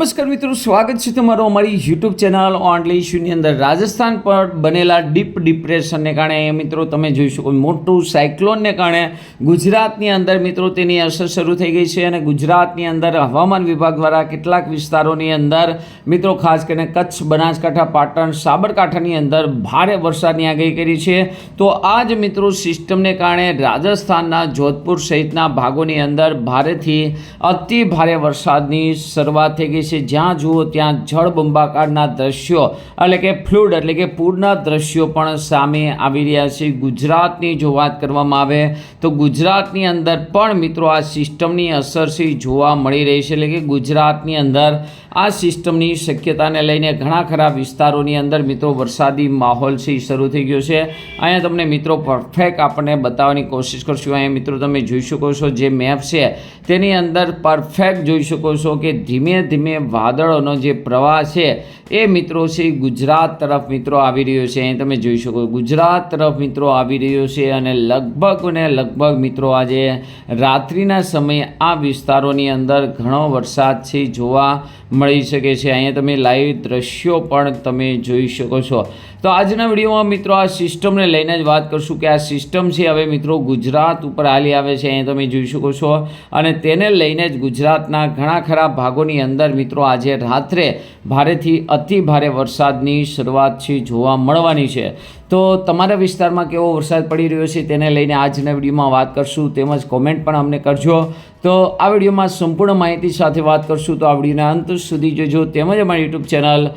નમસ્કાર મિત્રો, સ્વાગત છે તમારું અમારી યુટ્યુબ ચેનલ ઓનલી ઇશ્યુની અંદર. રાજસ્થાન પર બનેલા ડીપ ડિપ્રેશનને કારણે મિત્રો તમે જોઈ શકો મોટું સાયક્લોનને કારણે ગુજરાતની અંદર મિત્રો તેની અસર શરૂ થઈ ગઈ છે અને ગુજરાતની અંદર હવામાન વિભાગ દ્વારા કેટલાક વિસ્તારોની અંદર મિત્રો ખાસ કરીને કચ્છ, બનાસકાંઠા, પાટણ, સાબરકાંઠાની અંદર ભારે વરસાદની આગાહી કરી છે. તો આ જ મિત્રો સિસ્ટમને કારણે રાજસ્થાનના જોધપુર સહિતના ભાગોની અંદર ભારેથી અતિ ભારે વરસાદની શરૂઆત થઈ ગઈ છે. જ્યાં જુઓ ત્યાં જળબંબાકારના દ્રશ્યો એટલે કે ફ્લૂડ એટલે કે પૂરના દ્રશ્યો પણ સામે આવી રહ્યા છે. ગુજરાતની જો વાત કરવામાં આવે તો ગુજરાતની અંદર પણ મિત્રો આ સિસ્ટમની અસર છે જોવા મળી રહી છે. એટલે કે ગુજરાતની અંદર આ સિસ્ટમની શક્યતાને લઈને ઘણા ખરા વિસ્તારોની અંદર મિત્રો વરસાદી માહોલ છે શરૂ થઈ ગયો છે. અહીંયા તમને મિત્રો પરફેક્ટ આપણને બતાવવાની કોશિશ કરશું. અહીંયા મિત્રો તમે જોઈ શકો છો જે મેપ છે. તેની અંદર પરફેક્ટ જોઈ શકો છો કે ધીમે ધીમે વાદળોનો જે પ્રવાહ છે, એ મિત્રો છે ગુજરાત તરફ મિત્રો આવી રહ્યો છે. અહીં તમે જોઈ શકો ગુજરાત તરફ મિત્રો આવી રહ્યો છે અને લગભગ ને લગભગ મિત્રો આજે રાત્રિના સમયે આ વિસ્તારોની અંદર ઘણો વરસાદ છે જોવા મળી શકે છે. અહીંયા તમે લાઈવ દ્રશ્યો પણ તમે જોઈ શકો છો. તો આજના વિડીયોમાં મિત્રો આ સિસ્ટમને લઈને જ વાત કરશું કે આ સિસ્ટમ છે હવે મિત્રો ગુજરાત ઉપર હાલી આવે છે, અહીં તમે જોઈ શકો છો. અને તેને લઈને જ ગુજરાતના ઘણા ખરા ભાગોની અંદર મિત્રો આજે રાત્રે ભારેથી અતિ ભારે વરસાદની શરૂઆત છે, જોવા મળવાની છે. તો તમારા વિસ્તારમાં કેવો વરસાદ પડી રહ્યો છે તેને લઈને આજના વિડીયોમાં વાત કરશું. તેમજ કોમેન્ટ પણ અમને કરજો. તો આ વિડીયોમાં સંપૂર્ણ માહિતી સાથે વાત કરશું. તો આ વિડીયોના અંત સુધી જોજો. તેમજ અમારી યુટ્યુબ ચેનલ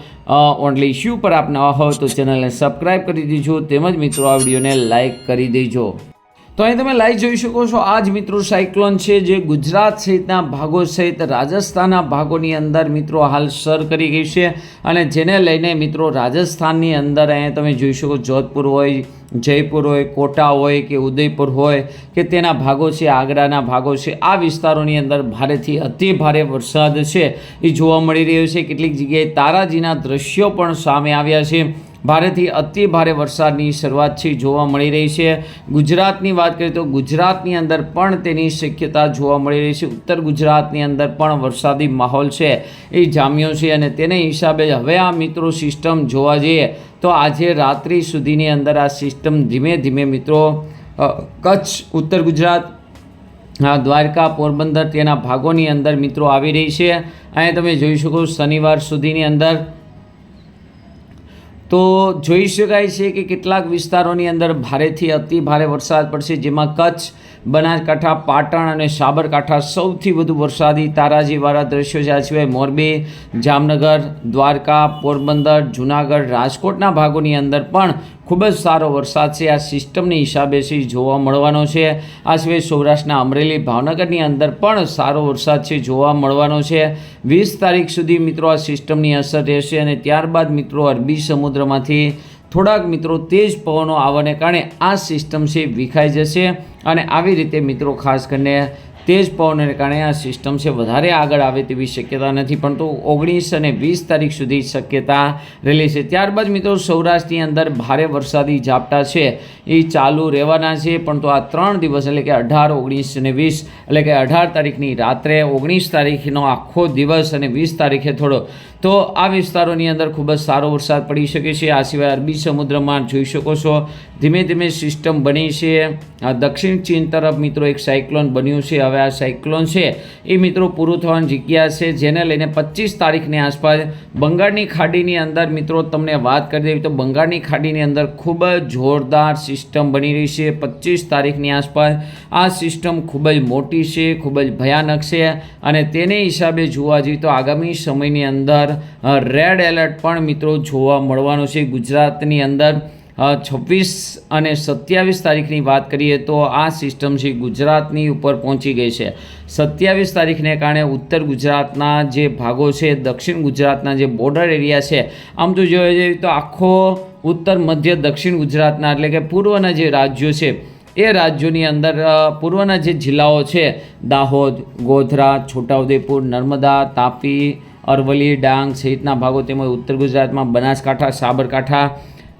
ઓનલી ઇશ્યુ પર આપ નવા હોય તો ચેનલને સબસ્ક્રાઈબ કરી દેજો. તેમજ મિત્રો, આ વિડીયોને લાઇક કરી દેજો. તો અહીં તમે લાઈવ જોઈ શકો છો. આ જ મિત્રો સાયક્લોન છે જે ગુજરાત સહિતના ભાગો સહિત રાજસ્થાનના ભાગોની અંદર મિત્રો હાલ સર કરી ગઈ છે. અને જેને લઈને મિત્રો રાજસ્થાનની અંદર અહીંયા તમે જોઈ શકો જોધપુર હોય જયપુર હોય, કોટા હોય કે ઉદયપુર હોય કે તેના ભાગો છે, આગ્રાના ભાગો છે, આ વિસ્તારોની અંદર ભારેથી અતિ ભારે વરસાદ છે. એ જોવા મળી રહ્યો છે. કેટલીક જગ્યાએ તારાજીના દ્રશ્યો પણ સામે આવ્યા છે. ભારેથી અતિ ભારે વરસાદની શરૂઆતથી જોવા મળી રહી છે. ગુજરાતની વાત કરીએ તો ગુજરાતની અંદર પણ તેની શક્યતા જોવા મળી રહી છે. ઉત્તર ગુજરાતની અંદર પણ વરસાદી માહોલ છે એ જામ્યો છે અને તેને હિસાબે હવે આ મિત્રો સિસ્ટમ જોવા જઈએ તો આજે રાત્રિ સુધીની અંદર આ સિસ્ટમ ધીમે ધીમે મિત્રો કચ્છ, ઉત્તર ગુજરાત દ્વારકા, પોરબંદર તેના ભાગોની અંદર મિત્રો આવી રહી છે. અહીંયા તમે જોઈ શકો શનિવાર સુધીની અંદર તો જોઈ શકાય છે કે કેટલાક વિસ્તારોની અંદર ભારેથી અતિ ભારે વરસાદ પડશે, જેમાં કચ્છ બનાસકાંઠા, પાટણ અને સાબરકાંઠા સૌથી વધુ વરસાદી તારાજીવાળા દ્રશ્યો છે આ સિવાય મોરબી, જામનગર, દ્વારકા, પોરબંદર, જુનાગઢ, રાજકોટના ભાગોની અંદર પણ ખૂબ જ સારો વરસાદ છે. આ સિસ્ટમની હિસાબે છે જોવા મળવાનો છે. આ સિવાય સૌરાષ્ટ્રના અમરેલી, ભાવનગરની અંદર પણ સારો વરસાદ છે જોવા મળવાનો છે. વીસ તારીખ સુધી મિત્રો આ સિસ્ટમની અસર રહેશે અને ત્યારબાદ મિત્રો અરબી સમુદ્રમાંથી થોડાક મિત્રો તેજ પવનો આવવાને કારણે આ સિસ્ટમ છે વિખાઈ જશે અને આવી રીતે મિત્રો ખાસ કરીને તેજ પવનને કારણે આ સિસ્ટમ છે વધારે આગળ આવે તેવી શક્યતા નથી, પરંતુ ઓગણીસ અને વીસ તારીખ સુધી શક્યતા રહેલી છે. ત્યારબાદ મિત્રો, સૌરાષ્ટ્રની અંદર ભારે વરસાદી ઝાપટા છે. એ ચાલુ રહેવાના છે પણ તો આ ત્રણ દિવસ એટલે કે અઢાર, ઓગણીસ અને વીસ એટલે કે અઢાર તારીખની રાત્રે ઓગણીસ તારીખનો આખો દિવસ અને વીસ તારીખે થોડો. તો આ વિસ્તારોની અંદર ખૂબ જ સારો વરસાદ પડી શકે છે. આ સિવાય અરબી સમુદ્રમાં જોઈ શકો છો, ધીમે ધીમે સિસ્ટમ બની છે. દક્ષિણ ચીન તરફ મિત્રો એક સાયક્લોન બન્યું છે. હવે આ સાયક્લોન છે. એ મિત્રો પૂરું થવાની જગ્યા છે, જેને લઈને પચીસ તારીખની આસપાસ બંગાળની ખાડીની અંદર મિત્રો તમને વાત કરી દેવી તો બંગાળની ખાડીની અંદર ખૂબ જ જોરદાર સિસ્ટમ બની રહી છે. પચીસ તારીખની આસપાસ આ સિસ્ટમ ખૂબ જ મોટી છે, ખૂબ જ ભયાનક છે અને તેને હિસાબે જોવા જઈએ તો આગામી સમયની અંદર રેડ એલર્ટ પણ મિત્રો જોવા મળવાનો છે. ગુજરાતની અંદર છવ્વીસ અને સત્યાવીસ તારીખની વાત કરીએ તો આ સિસ્ટમ છે ગુજરાતની ઉપર પહોંચી ગઈ છે. સત્યાવીસ તારીખને કારણે ઉત્તર ગુજરાતના જે ભાગો છે, દક્ષિણ ગુજરાતના જે બોર્ડર એરિયા છે, આમ તો જોવા જઈએ તો આખો ઉત્તર, મધ્ય, દક્ષિણ ગુજરાતના એટલે કે પૂર્વના જે રાજ્યો છે, એ રાજ્યોની અંદર પૂર્વના જે જિલ્લાઓ છે, દાહોદ, ગોધરા, છોટાઉદેપુર, નર્મદા, તાપી, અરવલ્લી, ડાંગ સહિતના ભાગો તેમજ ઉત્તર ગુજરાતમાં બનાસકાંઠા, સાબરકાંઠા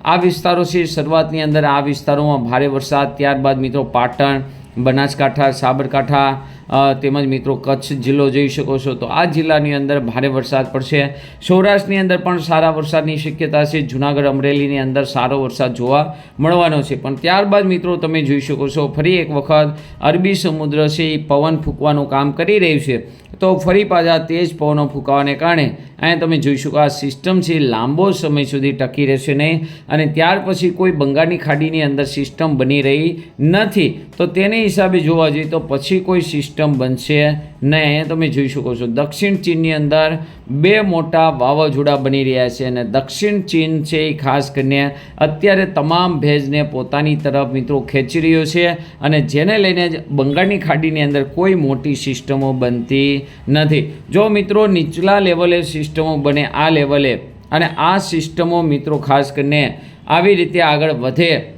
આ વિસ્તારો છે શરૂઆતની અંદર આ વિસ્તારોમાં ભારે વરસાદ ત્યારબાદ મિત્રો પાટણ બનાસકાંઠા સાબરકાંઠા તેમજ મિત્રો કચ્છ જિલ્લો જોઈ શકો છો. તો આ જિલ્લાની અંદર ભારે વરસાદ પડશે. સૌરાષ્ટ્રની અંદર પણ સારા વરસાદની શક્યતા છે. જુનાગઢ, અમરેલીની અંદર સારો વરસાદ જોવા મળવાનો છે. પણ ત્યારબાદ મિત્રો તમે જોઈ શકો છો, ફરી એક વખત અરબી સમુદ્ર છે એ પવન ફૂંકવાનું કામ કરી રહ્યું છે. તો ફરી પાછા તેજ પવનો ફૂંકાવાને કારણે અહીંયા તમે જોઈ શકો આ સિસ્ટમ છે લાંબો સમય સુધી ટકી રહેશે નહીં. અને ત્યાર પછી કોઈ બંગાળની ખાડીની અંદર સિસ્ટમ બની રહી નથી. તો તેને હિસાબે જોવા જઈએ તો પછી કોઈ સિસ્ટમ બનશે નહીં. તમે જોઈ શકો છો. દક્ષિણ ચીનની અંદર બે મોટા વાવાઝોડા બની રહ્યા છે અને દક્ષિણ ચીન છે એ ખાસ કરીને અત્યારે તમામ ભેજને પોતાની તરફ મિત્રો ખેંચી રહ્યો છે અને જેને લઈને જ બંગાળની ખાડીની અંદર કોઈ મોટી સિસ્ટમો બનતી નથી. જો મિત્રો નીચલા લેવલે સિસ્ટમો બને આ લેવલે અને આ સિસ્ટમો મિત્રો ખાસ કરીને આવી રીતે આગળ વધે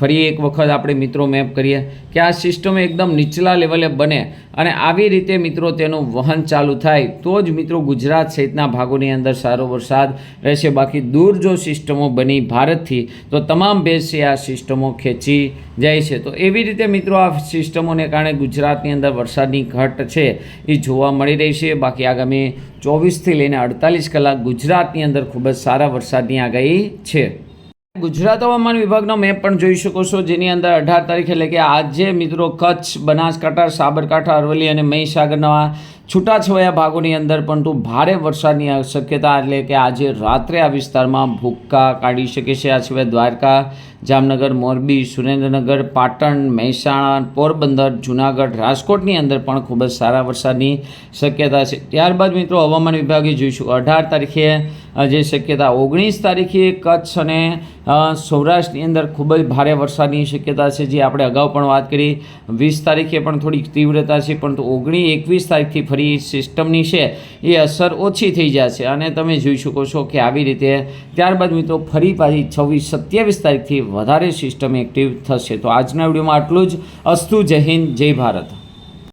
ફરી એક વખત આપણે મિત્રો મેપ કરીએ કે આ સિસ્ટમ એકદમ નીચલા લેવલે બને અને આવી રીતે મિત્રો તેનું વહન ચાલુ થાય તો જ મિત્રો ગુજરાત સહિતના ભાગોની અંદર સારો વરસાદ રહેશે. બાકી દૂર જો સિસ્ટમો બની ભારતથી તો તમામ ભેજ આ સિસ્ટમો ખેંચી જાય છે. તો એવી રીતે મિત્રો આ સિસ્ટમોને કારણે ગુજરાતની અંદર વરસાદની ઘટ છે એ જોવા મળી રહી છે. બાકી આગામી ચોવીસથી લઈને અડતાલીસ કલાક ગુજરાતની અંદર ખૂબ જ સારા વરસાદની આગાહી છે. ગુજરાત હવામાન વિભાગનો મેપ પણ જોઈ શકો છો, જેની અંદર અઢાર તારીખ એટલે કે આજે મિત્રો કચ્છ, બનાસકાંઠા, સાબરકાંઠા, અરવલ્લી અને મહીસાગરના છૂટાછવાયા ભાગોની અંદર, પરંતુ ભારે વરસાદની શક્યતા એટલે કે આજે રાત્રે આ વિસ્તારમાં ભૂક્કા કાઢી શકે છે. આ સિવાય દ્વારકા, જામનગર, મોરબી, સુરેન્દ્રનગર, પાટણ, મહેસાણા, પોરબંદર, જુનાગઢ, રાજકોટની અંદર પણ ખૂબ જ સારા વરસાદની શક્યતા છે. ત્યારબાદ મિત્રો હવામાન વિભાગે જોઈશું. અઢાર તારીખે જે શક્યતા ઓગણીસ તારીખે કચ્છ અને સૌરાષ્ટ્રની અંદર ખૂબ જ ભારે વરસાદની શક્યતા છે. જે આપણે અગાઉ પણ વાત કરી, વીસ તારીખે પણ થોડીક તીવ્રતા છે, પરંતુ ઓગણીસ એકવીસ તારીખથી ફરી સિસ્ટમની છે, એ અસર ઓછી થઈ જશે. અને તમે જોઈ શકો છો કે આવી રીતે ત્યારબાદ મિત્રો ફરી પાછી છવ્વીસ સત્યાવીસ તારીખથી વધારે સિસ્ટમ એક્ટિવ થશે. તો આજના વિડીયોમાં આટલું જ. અસ્તુ જય હિન્દ, જય ભારત.